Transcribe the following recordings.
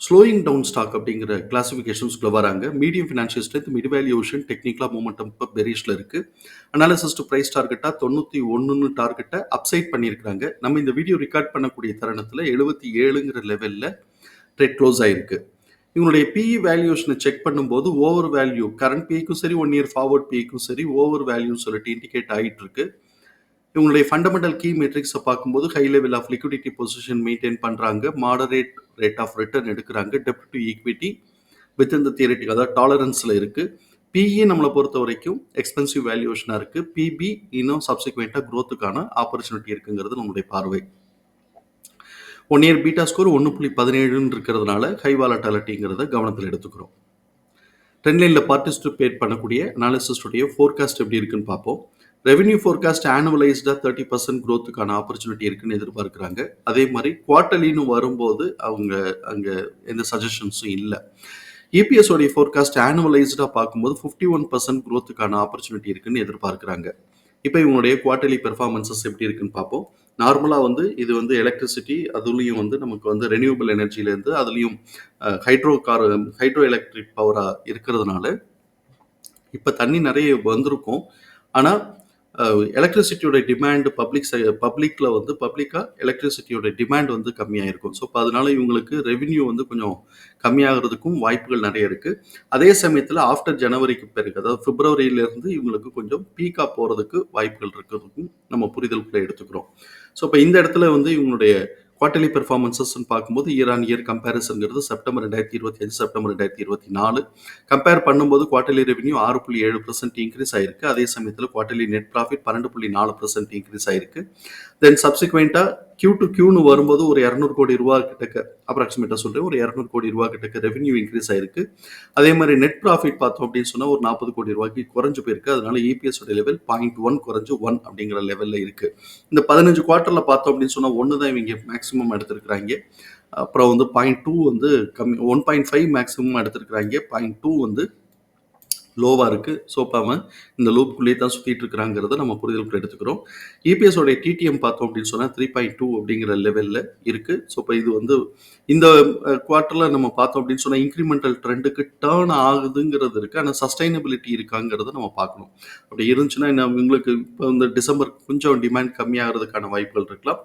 Slowing down stock அப்படிங்கிற கிளாசிஃபிகேஷன்ஸ்குள்ள வராங்க. Medium financial strength mid valuation டெக்னிக்கலாக மூமெண்டம் இப்போ பெரிஷில் இருக்குது அனாலிசிஸ் டு ப்ரைஸ் டார்கெட்டாக தொண்ணூற்றி ஒன்றுன்னு டார்கெட்டை அப்சைட் பண்ணியிருக்காங்க நம்ம இந்த வீடியோ ரெக்கார்ட் பண்ணக்கூடிய தருணத்தில் எழுபத்தி ஏழுங்கிற லெவலில் ட்ரேட் க்ளோஸ் ஆகிருக்கு இவங்களுடைய பிஇ வேல்யூஷனை செக் பண்ணும்போது ஓவர் வேல்யூ கரண்ட் பிஐக்கும் சரி ஒன் இயர் ஃபார்வர்ட் பிஐக்கும் சரி ஓவர் வேல்யூன்னு சொல்லிட்டு இண்டிகேட் ஆகிட்டு இருக்கு இவங்களுடைய ஃபண்டமெண்டல் கீ மெட்ரிக்ஸை பார்க்கும்போது high level of liquidity position maintain பண்ணுறாங்க மாடரேட் ரேட் ஆஃப் ரிட்டர்ன் எடுக்கிறாங்க. டெப்ட் டு ஈக்விட்டி வித் இன் தியரிட்டி அதாவது டாலரன்ஸில் இருக்குது பிஇ நம்மளை பொறுத்த வரைக்கும் எக்ஸ்பென்சிவ் வேல்யூஷனாக இருக்குது பிபி இன்னும் சப்சிக்வெண்ட்டாக க்ரோத்துக்கான ஆப்பர்ச்சுனிட்டி இருக்குங்கிறது நம்மளுடைய பார்வை. ஒன் இயர் பீட்டா ஸ்கோர் ஒன்று புள்ளி பதினேழுன்னு இருக்கிறதுனால ஹை வாலட்டாலிட்டிங்கிறத கவனத்தில் எடுத்துக்கிறோம். ட்ரெண்ட்லைனில் பார்ட்டிசிபேட் பண்ணக்கூடிய அனாலிசிஸ்டுடைய ஃபோர்காஸ்ட் எப்படி இருக்குன்னு பார்ப்போம். ரெவென்யூ ஃபோர்காஸ்ட் ஆனுவலைஸ்டாக தேர்ட்டி பர்சன்ட் க்ரோத்துக்கான ஆப்பர்ச்சுனிட்டி இருக்குன்னு எதிர்பார்க்குறாங்க. அதே மாதிரி குவார்ட்டர்லின்னு வரும்போது அவங்க அங்கே எந்த சஜஷன்ஸும் இல்லை. இபிஎஸ் உடைய ஃபோர்காஸ்ட் ஆனுவலைஸ்டாக பார்க்கும்போது ஃபிஃப்டி ஒன் பர்சன்ட் க்ரோத்துக்கான ஆப்பர்ச்சுனிட்டி இருக்குன்னு எதிர்பார்க்குறாங்க. இப்போ இவங்களுடைய குவார்ட்டர்லி பெர்ஃபார்மன்சஸ் எப்படி இருக்குன்னு பார்ப்போம். நார்மலாக வந்து இது வந்து எலக்ட்ரிசிட்டி அதுலேயும் வந்து நமக்கு வந்து ரெனியூபிள் எனர்ஜிலேருந்து அதுலேயும் ஹைட்ரோ கார் ஹைட்ரோ எலக்ட்ரிக் பவராக இருக்கிறதுனால இப்போ தண்ணி நிறைய வந்திருக்கும். ஆனால் எலக்ட்ரிசிட்டியோட டிமாண்ட் பப்ளிக் பப்ளிக்கில் வந்து பப்ளிக்காக எலக்ட்ரிசிட்டியோட டிமாண்ட் வந்து கம்மியாக இருக்கும் ஸோ இப்போ அதனால இவங்களுக்கு ரெவின்யூ வந்து கொஞ்சம் கம்மியாகிறதுக்கும் வாய்ப்புகள் நிறைய இருக்குது அதே சமயத்தில் ஆஃப்டர் ஜனவரிக்கு பிறகு அதாவது பிப்ரவரியிலேருந்து இவங்களுக்கு கொஞ்சம் பீக்காக போகிறதுக்கு வாய்ப்புகள் இருக்கிறதுக்கும் நம்ம புரிதலுக்குள்ளே எடுத்துக்கிறோம். ஸோ இப்போ இந்த இடத்துல வந்து இவங்களுடைய குவார்டர்லி பெர்ஃபார்மன்சஸ்ன்னு பார்க்கும்போது இயர் ஆன் இயர் கம்பேரிசன்ங்கிறது செப்டம்பர் ரெண்டாயிரத்தி இருபத்தி அஞ்சு செப்டம்பர் ரெண்டாயிரத்தி இருபத்தி நாலு. கம்பேர் பண்ணும்போது குவார்டர்லி ரெவன்யூ ஆறு புள்ளி ஏழு பர்சன்ட் இன்க்ரீஸ் ஆயிருக்கு. அதே சமயத்தில் குவார்டர்லி நெட் ப்ராஃபிட் பன்னெண்டு புள்ளி நாலு பர்சன்ட் இன்க்ரீஸ் ஆயிருக்கு. தென் சப்சிக்வெண்ட்டாக கியூ டு கியூன்னு வரும்போது ஒரு இரநூறு கோடி ரூபா கிட்டக்க அப்ராக்சிமேட்டாக சொல்கிறேன் ஒரு இரநூறு கோடி ரூபா கிட்டக்க ரெவன்யூ இன்க்ரீஸ் ஆயிருக்கு. அதே மாதிரி நெட் ப்ராஃபிட் பார்த்தோம் அப்படின்னு சொன்னால் ஒரு நாற்பது கோடி ரூபாய்க்கு குறைஞ்சு போயிருக்கு. அதனால இபிஎஸ் உடைய லெவல் பாயிண்ட் ஒன் குறைஞ்சு ஒன் அப்படிங்கிற லெவலில் இருக்குது இந்த பதினஞ்சு குவார்ட்டரில் பார்த்தோம் அப்படின்னு சொன்னால் ஒன்று தான் இவங்க மேக்ஸிமம் எடுத்திருக்கிறாங்க. அப்புறம் வந்து பாயிண்ட் டூ வந்து கம்மி ஒன் பாயிண்ட் ஃபைவ் மேக்ஸிமம் எடுத்திருக்கிறாங்க. பாயிண்ட் டூ வந்து லோவாக இருக்குது ஸோ இப்போ அவன் இந்த லூப்குள்ளேயே தான் சுற்றிட்டு இருக்கிறாங்கிறத நம்ம புரிதலுக்கு எடுத்துக்கிறோம். இபிஎஸ் டிடிஎம் பார்த்தோம் அப்படின்னு சொன்னால் த்ரீ பாயிண்ட் டூ அப்படிங்கிற லெவலில் இருக்குது ஸோ இப்போ இது வந்து இந்த குவார்ட்டரில் நம்ம பார்த்தோம் அப்படின்னு சொன்னால் இன்க்ரிமெண்டல் ட்ரெண்டுக்கு டேர்ன் ஆகுதுங்கிறது இருக்குது ஆனால் சஸ்டைனபிலிட்டி இருக்காங்கிறத நம்ம பார்க்கணும். அப்படி இருந்துச்சுன்னா என்ன உங்களுக்கு இப்போ இந்த டிசம்பர் கொஞ்சம் டிமாண்ட் கம்மியாகிறதுக்கான வாய்ப்புகள் இருக்கலாம்.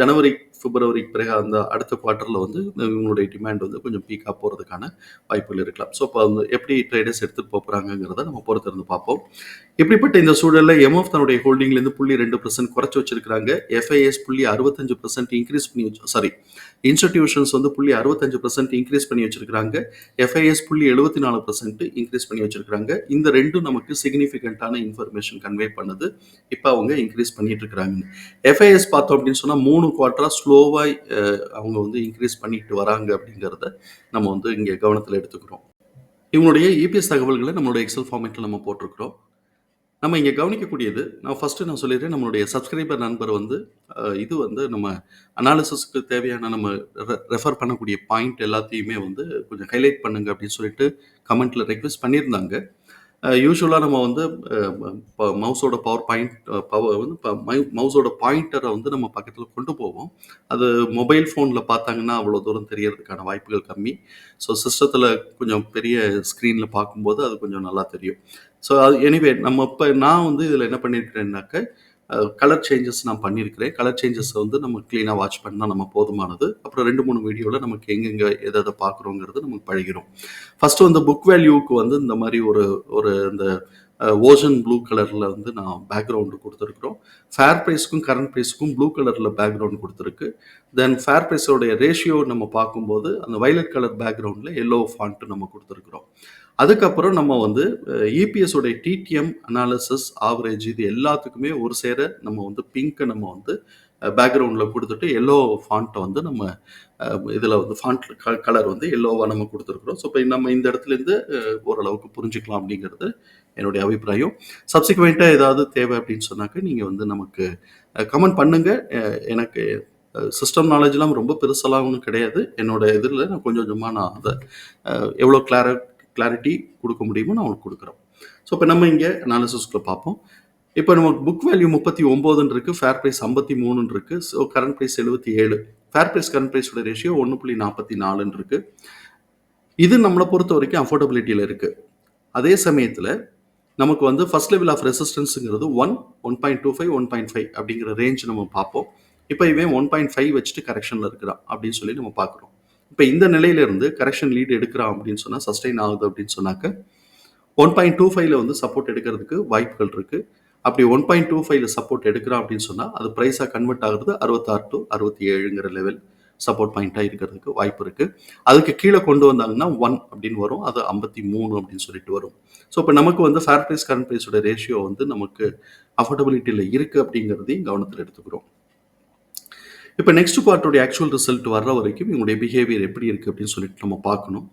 ஜனவரி பிப்ரவரிக்கு பிறகு அந்த அடுத்த குவார்ட்டரில் வந்து இவங்களுடைய டிமாண்ட் வந்து கொஞ்சம் பீக்காக போகிறதுக்கான வாய்ப்புகள் இருக்கலாம். ஸோ இப்போ வந்து எப்படி ட்ரேடர்ஸ் எடுத்துகிட்டு போகிறாங்கிறத நம்ம பொறுத்திருந்து பார்ப்போம். இப்படிப்பட்ட இந்த சூழலில் எம்எஃப் தன்னுடைய ஹோல்டிங்லேருந்து புள்ளி ரெண்டு பர்சன்ட் குறைச்சி வச்சிருக்காங்க எஃப்ஐஎஸ் புள்ளி அறுபத்தஞ்சு பர்சன்ட் இன்க்ரீஸ் பண்ணி வச்சு சாரி இன்ஸ்டிடியூஷன்ஸ் வந்து புள்ளி அறுபத்தஞ்சு பர்சன்ட் இன்க்ரீஸ் பண்ணி வச்சிருக்காங்க எஃப்ஐஎஸ் புள்ளி எழுபத்தி நாலு பர்சன்ட் இன்க்ரீஸ் பண்ணி வச்சிருக்காங்க இந்த ரெண்டும் நமக்கு சிக்னிஃபிகண்ட்டான இன்ஃபர்மேஷன் கன்வே பண்ணுது. இப்போ அவங்க இன்க்ரீஸ் பண்ணிட்டு இருக்கிறாங்க எஃப்ஐஎஸ் பார்த்தோம் அப்படின்னு சொன்னால் மூணு குவார்ட்டராக ஸ்லோவாக அவங்க வந்து இன்க்ரீஸ் பண்ணிட்டு வராங்க அப்படிங்கிறத நம்ம வந்து இங்கே கவனத்தில் எடுத்துக்கிறோம். இவங்களுடைய இபிஎஸ் தகவல்களை நம்மளுடைய எக்ஸல் ஃபார்மேட்டில் நம்ம போட்டிருக்கிறோம். நம்ம இங்கே கவனிக்கக்கூடியது நான் ஃபஸ்ட்டு நான் சொல்லிடுறேன் நம்மளுடைய சப்ஸ்கிரைபர் நண்பர் வந்து இது வந்து நம்ம அனாலிசிஸ்க்கு தேவையான நம்ம ரெஃபர் பண்ணக்கூடிய பாயிண்ட் எல்லாத்தையுமே வந்து கொஞ்சம் ஹைலைட் பண்ணுங்க அப்படின்னு சொல்லிட்டு கமெண்ட்டில் ரெக்வெஸ்ட் பண்ணியிருந்தாங்க. யூஸ்வலாக நம்ம வந்து மவுஸோட பவர் பாயிண்ட் பவர் வந்து மவுஸோட பாயிண்டரை வந்து நம்ம பக்கத்தில் கொண்டு போவோம். அது மொபைல் ஃபோனில் பார்த்தாங்கன்னா அவ்வளோ தூரம் தெரியறதுக்கான வாய்ப்புகள் கம்மி. ஸோ சிஸ்டத்தில் கொஞ்சம் பெரிய ஸ்க்ரீனில் பார்க்கும்போது அது கொஞ்சம் நல்லா தெரியும். ஸோ அது எனிவே நம்ம இப்போ நான் வந்து இதில் என்ன பண்ணியிருக்கிறேன்னாக்க கலர் சேஞ்சஸ் நான் பண்ணியிருக்கிறேன். கலர் சேஞ்சஸ் வந்து நம்ம க்ளீனாக வாட்ச் பண்ணால் நம்ம போதுமானது. அப்புறம் ரெண்டு மூணு வீடியோவில் நமக்கு எங்கெங்கே எதை எதை பார்க்குறோங்கிறது நமக்கு பழகிறோம் ஃபஸ்ட்டு வந்து புக் வேல்யூவுக்கு வந்து இந்த மாதிரி ஒரு ஒரு இந்த ஓஷன் ப்ளூ கலரில் வந்து நான் பேக்ரவுண்டு கொடுத்துருக்குறோம். ஃபேர் ப்ரைஸ்க்கும் கரண்ட் ப்ரைஸ்க்கும் ப்ளூ கலரில் பேக்ரவுண்ட் கொடுத்துருக்கு. தென் ஃபேர் ப்ரைஸோடைய ரேஷியோ நம்ம பார்க்கும்போது அந்த வைலட் கலர் பேக்ரவுண்டில் எல்லோ ஃபாண்ட்டு நம்ம கொடுத்துருக்குறோம். அதுக்கப்புறம் நம்ம வந்து இபிஎஸோடைய டிடிஎம் அனாலிசிஸ் ஆவரேஜ் இது எல்லாத்துக்குமே ஒரு சேர நம்ம வந்து பிங்க்கை நம்ம வந்து பேக்ரவுண்டில் கொடுத்துட்டு எல்லோ ஃபாண்ட்டை வந்து நம்ம இதில் வந்து ஃபாண்ட் கலர் வந்து எல்லோவாக நம்ம கொடுத்துருக்குறோம். ஸோ இப்போ நம்ம இந்த இடத்துலேருந்து ஓரளவுக்கு புரிஞ்சுக்கலாம் அப்படிங்கிறது என்னுடைய அபிப்பிராயம். சப்சிக்வெண்ட்டாக ஏதாவது தேவை அப்படின்னு சொன்னாக்க நீங்கள் வந்து நமக்கு கமெண்ட் பண்ணுங்கள் எனக்கு சிஸ்டம் நாலேஜ்லாம் ரொம்ப பெருசெல்லாம் ஒன்றும் கிடையாது. என்னோட இதில் நான் கொஞ்சம் கொஞ்சமாக நான் அதை எவ்வளோ கிளார கிளாரிட்டி கொடுக்க முடியுமோ நான் உங்களுக்கு கொடுக்குறோம். ஸோ இப்போ நம்ம இங்கே அனாலிசிஸ்க்குள்ளே பார்ப்போம். இப்போ நமக்கு புக் வேல்யூ முப்பத்தி ஒம்போதுன்னு இருக்கு ஃபேர் ப்ரைஸ் ஐம்பத்தி மூணுன்னு இருக்கு ஸோ கரண்ட் ப்ரைஸ் எழுபத்தி ஏழு ஃபேர் ப்ரைஸ் கரண்ட் ப்ரைஸோட ரேஷியோ ஒன்று புள்ளி நாற்பத்தி நாலுன்னு இருக்கு இது நம்மளை பொறுத்த வரைக்கும் அஃபோர்டபிலிட்டியில் இருக்கு. அதே சமயத்தில் நமக்கு வந்து first level of ரெசிஸ்டன்ஸுங்கிறது one one point two five one point five அப்படிங்கிற ரேஞ்ச் நம்ம பார்ப்போம். இப்போ இவன் ஒன் பாயிண்ட் ஃபைவ் வச்சுட்டு கரெக்ஷனில் இருக்கிறான் அப்படின்னு சொல்லி நம்ம பார்க்குறோம். இப்போ இந்த நிலையிலிருந்து கரெக்ஷன் லீடு எடுக்கிறான் அப்படின்னு சொன்னால் சஸ்டைன் ஆகுது அப்படின்னு சொன்னாக்க ஒன் பாயிண்ட் டூ ஃபைவ்ல வந்து சப்போர்ட் எடுக்கிறதுக்கு வாய்ப்புகள் இருக்குது அப்படி ஒன் பாயிண்ட் டூ ஃபைவ்ல சப்போர்ட் எடுக்கிறான் அப்படின்னு சொன்னால் அது ப்ரைஸாக கன்வெர்ட் ஆகுறது அறுபத்தாறு டு அறுபத்தி ஏழுங்கிற லெவல் சப்போர்ட் பாயிண்ட்டாக இருக்கிறதுக்கு வாய்ப்பு இருக்குது அதுக்கு கீழே கொண்டு வந்தாங்கன்னா ஒன் அப்படின்னு வரும் அது ஐம்பத்தி மூணு அப்படின்னு சொல்லிட்டு வரும். ஸோ இப்போ நமக்கு வந்து ஃபேர் ப்ரைஸ் கரண்ட் ப்ரைஸோட ரேஷியோ வந்து நமக்கு அஃபோர்டபிலிட்டியில் இருக்குது அப்படிங்கிறதையும் கவனத்தில் எடுத்துக்கிறோம். இப்போ நெக்ஸ்ட் குவார்ட்டருடைய ஆக்சுவல் ரிசல்ட் வர்ற வரைக்கும் இவங்களுடைய பிஹேவியர் எப்படி இருக்குது அப்படின்னு சொல்லிட்டு நம்ம பார்க்கணும்.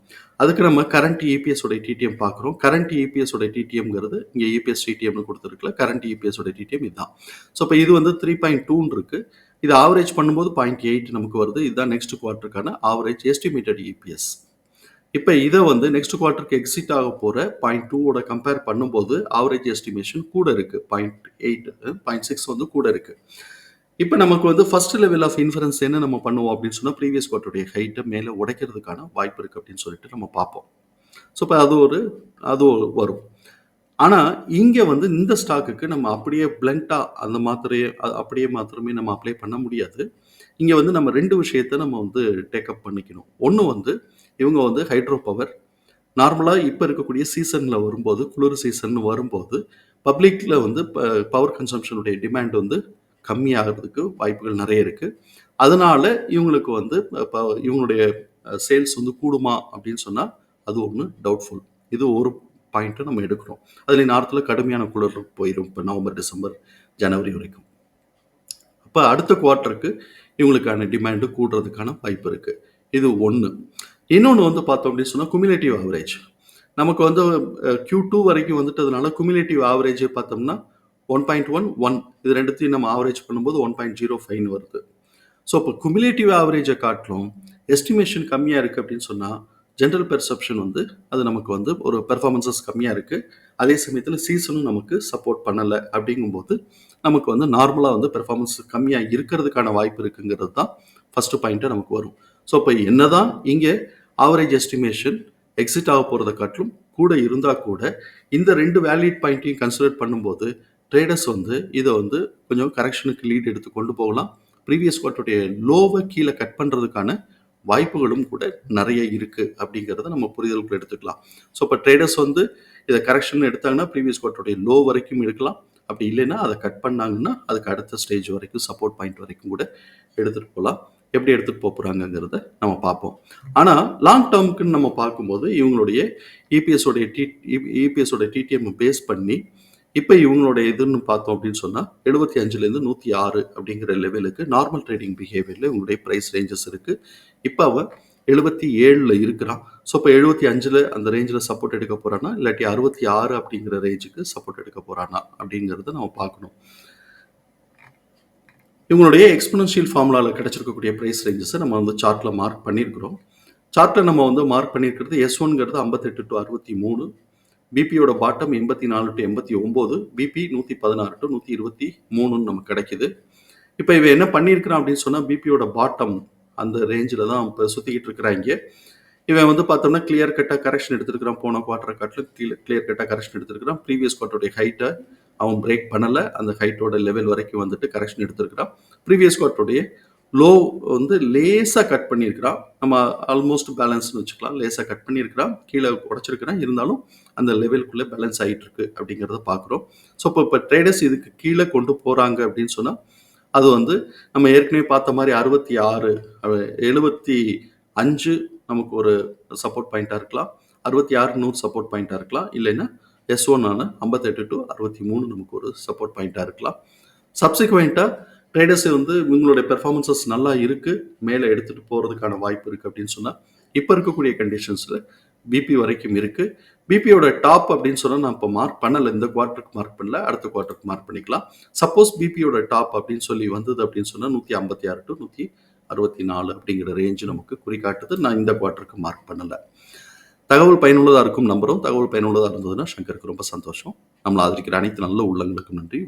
அதுக்கு நம்ம கரண்ட் இபிஎஸ் உடைய டிடிஎம் பார்க்குறோம். கரண்ட் இபிஎஸ் உடைய டிடிஎம்ங்கிறது இங்கே இபிஎஸ் டிடிஎம்னு கொடுத்துருக்குல. கரண்ட் இபிஎஸ் உடைய டிடிஎம் இதுதான். ஸோ இப்போ இது வந்து த்ரீ பாயிண்ட் டூன்னு இருக்கு. இது ஆவரேஜ் பண்ணும்போது பாயிண்ட் எயிட் நமக்கு வருது. இதுதான் நெக்ஸ்ட் குவார்ட்டருக்கான ஆவரேஜ் எஸ்டிமேட்டட் இபிஎஸ் இப்போ இதை வந்து நெக்ஸ்ட் குவார்ட்டருக்கு எக்ஸிட் ஆக போகிற பாயிண்ட் டூவோட கம்பேர் பண்ணும்போது ஆவரேஜ் எஸ்டிமேஷன் கூட இருக்குது பாயிண்ட் எயிட் பாயிண்ட் சிக்ஸ் வந்து கூட இருக்குது இப்போ நமக்கு வந்து ஃபர்ஸ்ட் லெவல் ஆஃப் இன்ஃபரன்ஸ் என்ன நம்ம பண்ணுவோம் அப்படின்னு சொன்னால் ப்ரீவியஸ் குவார்ட்டருடைய ஹைட்டை மேலே உடைக்கிறதுக்கான வாய்ப்பு இருக்குது அப்படின்னு சொல்லிட்டு நம்ம பார்ப்போம். ஸோ இப்போ அது ஒரு அது ஒரு வரும். ஆனால் இங்கே வந்து இந்த ஸ்டாக்குக்கு நம்ம அப்படியே பிளண்ட்டாக அந்த மாத்திரையை அப்படியே மாத்திரமே நம்ம அப்ளை பண்ண முடியாது. இங்கே வந்து நம்ம ரெண்டு விஷயத்தை நம்ம வந்து டேக்கப் பண்ணிக்கணும். ஒன்று வந்து இவங்க வந்து ஹைட்ரோ பவர் நார்மலாக இப்போ இருக்கக்கூடிய சீசனில் வரும்போது குளிர் சீசன் வரும்போது பப்ளிக்கில் வந்து பவர் கன்சம்ஷனுடைய டிமாண்ட் வந்து கம்மியாகிறதுக்கு வாய்ப்புகள் நிறைய இருக்குது அதனால இவங்களுக்கு வந்து இப்போ இவங்களுடைய சேல்ஸ் வந்து கூடுமா அப்படின்னு சொன்னால் அது ஒன்று டவுட்ஃபுல் இது ஒரு பாயிண்ட்டை நம்ம எடுக்கிறோம். அதில் நார்த்தில் கடுமையான குளிர் போயிடும் இப்போ நவம்பர் டிசம்பர் ஜனவரி வரைக்கும். அப்போ அடுத்த குவார்ட்டருக்கு இவங்களுக்கான டிமாண்டு கூடுறதுக்கான வாய்ப்பு இருக்குது இது ஒன்று இன்னொன்று வந்து பார்த்தோம் அப்படின்னு சொன்னால் குமிலேட்டிவ் ஆவரேஜ் நமக்கு வந்து க்யூ டூ வரைக்கும் வந்துட்டதுனால குமிலேட்டிவ் ஆவரேஜே பார்த்தோம்னா ஒன் பாயிண்ட் ஒன் ஒன் இது ரெண்டுத்தையும் நம்ம ஆவரேஜ் பண்ணும்போது ஒன் பாயிண்ட் ஜீரோ ஃபைன் வருது. ஸோ இப்போ குமுலேட்டிவ் ஆவரேஜை காட்டிலும் எஸ்டிமேஷன் கம்மியாக இருக்குது அப்படின்னு சொன்னால் ஜென்ரல் பெர்செப்ஷன் வந்து அது நமக்கு வந்து ஒரு பெர்ஃபார்மன்சஸ் கம்மியாக இருக்குது அதே சமயத்தில் சீசனும் நமக்கு சப்போர்ட் பண்ணலை அப்படிங்கும்போது நமக்கு வந்து நார்மலாக வந்து பெர்ஃபார்மன்ஸ் கம்மியாக இருக்கிறதுக்கான வாய்ப்பு இருக்குங்கிறது தான் ஃபஸ்ட்டு பாயிண்ட்டை நமக்கு வரும். ஸோ இப்போ என்ன தான் இங்கே ஆவரேஜ் எஸ்டிமேஷன் எக்ஸிட் ஆக போகிறத காட்டிலும் கூட இருந்தால் கூட இந்த ரெண்டு வேலிட் பாயிண்ட்டையும் கன்சிடர் பண்ணும்போது ட்ரேடர்ஸ் வந்து இதை வந்து கொஞ்சம் கரெக்ஷனுக்கு லீட் எடுத்து கொண்டு போகலாம். ப்ரீவியஸ் குவார்ட்டருடைய லோவை கீழே கட் பண்ணுறதுக்கான வாய்ப்புகளும் கூட நிறைய இருக்குது அப்படிங்கிறத நம்ம புரிதலுக்குள்ள எடுத்துக்கலாம். ஸோ இப்போ ட்ரேடர்ஸ் வந்து இதை கரெக்ஷன் எடுத்தாங்கன்னா ப்ரீவியஸ் குவார்ட்டருடைய லோ வரைக்கும் எடுக்கலாம். அப்படி இல்லைன்னா அதை கட் பண்ணாங்கன்னா அதுக்கு அடுத்த ஸ்டேஜ் வரைக்கும் சப்போர்ட் பாயிண்ட் வரைக்கும் கூட எடுத்துகிட்டு போகலாம். எப்படி எடுத்துகிட்டு போக போகிறாங்கங்கிறத நம்ம பார்ப்போம். ஆனால் லாங் டேர்முக்குன்னு நம்ம பார்க்கும்போது இவங்களுடைய இபிஎஸோடைய டி இபிஎஸ் டிடிஎம் பேஸ் பண்ணி இப்போ இவங்களுடைய இதுன்னு பார்த்தோம் அப்படின்னு சொன்னால் எழுபத்தி அஞ்சுலேருந்து நூற்றி ஆறு அப்படிங்கிற லெவலுக்கு நார்மல் ட்ரேடிங் பிஹேவியரில் இவங்களுடைய ப்ரைஸ் ரேஞ்சஸ் இருக்குது இப்போ அவன் எழுபத்தி ஏழில் இருக்கிறான். ஸோ இப்போ எழுபத்தி அஞ்சில் அந்த ரேஞ்சில் சப்போர்ட் எடுக்க போகிறானா இல்லாட்டி அறுபத்தி ஆறு அப்படிங்கிற ரேஞ்சுக்கு சப்போர்ட் எடுக்க போகிறானா அப்படிங்கிறத நம்ம பார்க்கணும். இவங்களுடைய எக்ஸ்பனன்ஷியல் ஃபார்முலாவில் கிடச்சிருக்கக்கூடிய ப்ரைஸ் ரேஞ்சஸை நம்ம வந்து சார்ட்டில் மார்க் பண்ணியிருக்கிறோம். சார்ட்டில் நம்ம வந்து மார்க் பண்ணியிருக்கிறது எஸ் ஒன்ங்கிறது ஐம்பத்தெட்டு டு அறுபத்தி மூணு. பிபியோட பாட்டம் எண்பத்தி நாலு டு எண்பத்தி ஒம்பது பிபி நூற்றி பதினாறு டு நூற்றி இருபத்தி மூணுன்னு நமக்கு கிடைக்குது. இப்போ இவன் என்ன பண்ணியிருக்கிறான் அப்படின்னு சொன்னால் பிபியோட பாட்டம் அந்த ரேஞ்சில் தான் இப்போ சுற்றிக்கிட்டு இருக்கிறாங்க இவன் வந்து பார்த்தோம்னா கிளியர் கட்டாக கரெக்ஷன் எடுத்துருக்கிறான். போன குவார்டரை காட்டில் கிளியர் கிளியர் கட்டாக கரெக்ஷன் எடுத்துருக்கிறான். ப்ரீவியஸ் குவார்ட்டருடைய ஹைட்டை அவன் பிரேக் பண்ணலை. அந்த ஹைட்டோட லெவல் வரைக்கும் வந்துட்டு கரெக்ஷன் எடுத்துருக்கிறான். ப்ரீவியஸ் குவார்ட்டருடைய லோ வந்து லேசாக கட் பண்ணியிருக்கிறான் நம்ம ஆல்மோஸ்ட் பேலன்ஸ்னு வச்சுக்கலாம். லேசாக கட் பண்ணியிருக்கிறான் கீழே உடச்சிருக்கிறான் இருந்தாலும் அந்த லெவலுக்குள்ளே பேலன்ஸ் ஆகிட்டு இருக்கு அப்படிங்கிறத பார்க்குறோம். ஸோ இப்போ இப்போ ட்ரேடர்ஸ் இதுக்கு கீழே கொண்டு போகிறாங்க அப்படின்னு சொன்னால் அது வந்து நம்ம ஏற்கனவே பார்த்த மாதிரி அறுபத்தி ஆறு எழுபத்தி அஞ்சு நமக்கு ஒரு சப்போர்ட் பாயிண்ட்டாக இருக்கலாம். அறுபத்தி ஆறு நூறு சப்போர்ட் பாயிண்ட்டாக இருக்கலாம். இல்லைன்னா எஸ் ஒன் ஒன்னான ஐம்பத்தெட்டு டு அறுபத்தி மூணு நமக்கு ஒரு சப்போர்ட் பாயிண்ட்டாக இருக்கலாம். சப்சிக்வெண்ட்டாக ட்ரேடர்ஸ் வந்து இவங்களுடைய பெர்ஃபார்மன்சஸ் நல்லா இருக்குது மேலே எடுத்துகிட்டு போகிறதுக்கான வாய்ப்பு இருக்குது அப்படின்னு சொன்னால் இப்போ இருக்கக்கூடிய கண்டிஷன்ஸில் பிபி வரைக்கும் இருக்குது பிபியோட டாப் அப்படின்னு சொன்னால் நான் இப்போ மார்க் பண்ணலை இந்த குவார்ட்டருக்கு மார்க் பண்ணல அடுத்த குவார்ட்டருக்கு மார்க் பண்ணிக்கலாம். சப்போஸ் பிபியோட டாப் அப்படின்னு சொல்லி வந்தது அப்படின்னு சொன்னால் நூற்றி ஐம்பத்தி ஆறு டு நூற்றி அறுபத்தி நாலு அப்படிங்கிற ரேஞ்சு நமக்கு குறிக்காட்டுது நான் இந்த குவார்ட்டருக்கு மார்க் பண்ணலை. தகவல் பயனுள்ளதாக இருக்கும் நம்புகிறோம் தகவல் பயனுள்ளதாக இருந்ததுன்னா சங்கருக்கு ரொம்ப சந்தோஷம். நம்மளை ஆதரிக்கிற அனைத்து நல்ல உள்ளங்களுக்கும் நன்றி.